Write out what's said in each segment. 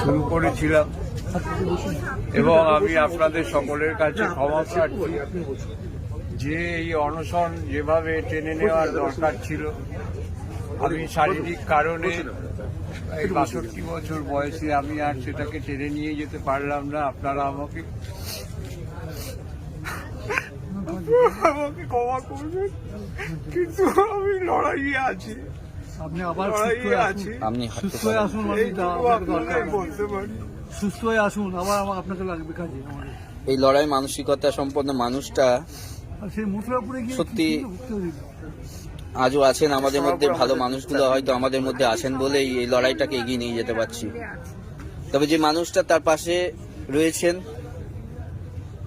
শুরু করেছিলাম এবং আমি আপনাদের সকলের কাছে ক্ষমা প্রার্থী। যে এই অনশন যেভাবে টেনে নেওয়ার দরকার ছিল, আমি শারীরিক কারণে এই বাষট্টি বছর বয়সে আমি আর সেটাকে টেনে নিয়ে যেতে পারলাম না। আপনারা আমাকে আমাকে ক্ষমা করবেন, কিন্তু আমি লড়াইয়ে আছি। আপনি আবার আপনি সুস্থ হয়ে আসুন সুস্থ হয়ে আসুন আবার আমার আপনাকে লাগবে কাজে আমাদের। এই লড়াই মানসিকতা সম্পন্ন মানুষটা সত্যি-? আজও আছেন আমাদের মধ্যে ভালো মানুষগুলো হয়তো আমাদের মধ্যে আছেন বলেই এই লড়াইটাকে এগিয়ে নিয়ে যেতে পারছি। তবে যে মানুষটা তার পাশে রয়েছেন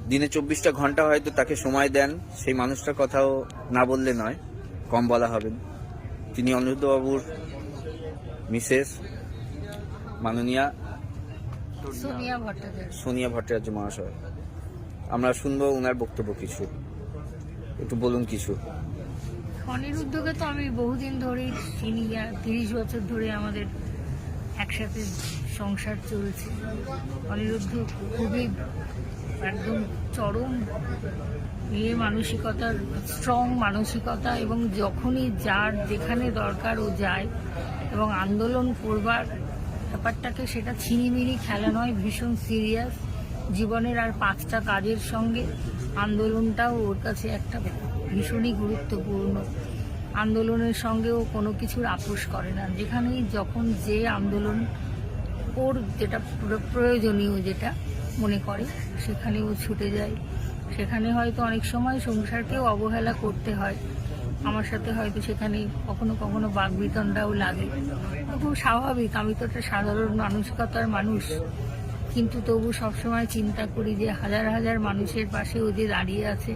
দিনে চব্বিশটা ঘণ্টা হয়তো তাকে সময় দেন সেই মানুষটার কথাও না বললে নয় কম বলা হবে না। তিনি অনিরুদ্ধবাবুর মিসেস মাননীয়া সোনিয়া ভট্টাচার্য। মহাশয়। আমরা শুনব ওনার বক্তব্য কিছু। একটু বলুন কিছু। অনিরুদ্ধকে তো আমি বহুদিন ধরেই চিনি তিরিশ বছর ধরে আমাদের একসাথে সংসার চলছে। অনিরুদ্ধ খুবই একদম চরম ইয়ে মানসিকতার স্ট্রং মানসিকতা এবং যখনই যার যেখানে দরকার ও যায় এবং আন্দোলন করবার ব্যাপারটাকে সেটা ছিনিমিনি খেলা নয়, ভীষণ সিরিয়াস জীবনের আর পাঁচটা কাজের সঙ্গে আন্দোলনটাও ওর কাছে একটা ভীষণই গুরুত্বপূর্ণ। আন্দোলনের সঙ্গেও কোনো কিছুর আপোষ করে না। যেখানেই যখন যে আন্দোলন ওর যেটা প্রয়োজনীয় যেটা মনে করে সেখানে ও ছুটে যায়। সেখানে হয়তো অনেক সময় সংসারকেও অবহেলা করতে হয়। আমার সাথে হয়তো সেখানে কখনো কখনো বাগবিতণ্ডাও লাগে। খুব স্বাভাবিক, আমি তো একটা সাধারণ মানসিকতার মানুষ। কিন্তু তবু সবসময় চিন্তা করি যে হাজার হাজার মানুষের পাশে ও যে দাঁড়িয়ে আছে,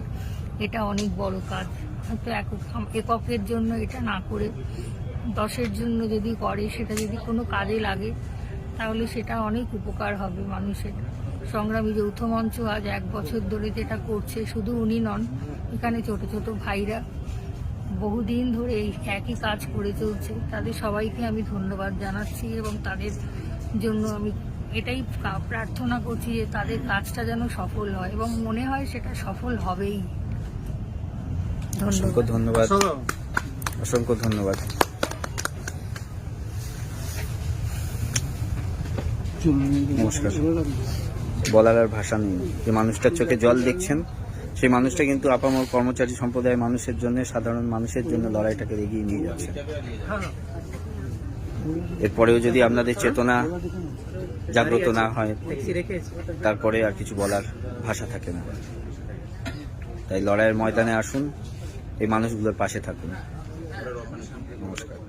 এটা অনেক বড় কাজ। হয়তো একক- এককের জন্য এটা না করে, দশের জন্য যদি করে, সেটা যদি কোনো কাজে লাগে, তাহলে সেটা অনেক উপকার হবে মানুষের। সংগ্রামী যৌথ মঞ্চ আজ এক বছর ধরে যেটা করছে শুধু উনি নন এখানে ছোট ছোট ভাইরা বহুদিন ধরে এই একই কাজ করে চলছে। তাদের সবাইকে আমি ধন্যবাদ জানাচ্ছি এবং তাদের জন্য আমি এটাই প্রার্থনা করছি যে তাদের কাজটা যেন সফল হয় এবং মনে হয় সেটা সফল হবেই। অসংখ্য ধন্যবাদ। ধন্যবাদ অসংখ্য ধন্যবাদ। নমস্কার। বলার আর ভাষা নেই। যে মানুষটার চোখে জল দেখছেন, সেই মানুষটা কিন্তু আপামর কর্মচারী সম্প্রদায়ের মানুষের জন্য, সাধারণ মানুষের জন্য লড়াইটাকে এগিয়ে নিয়ে যাচ্ছে। এরপরেও যদি আপনাদের চেতনা জাগ্রত না হয়, তারপরে আর কিছু বলার ভাষা থাকে না। তাই লড়াইয়ের ময়দানে আসুন, এই মানুষগুলোর পাশে থাকুন। নমস্কার।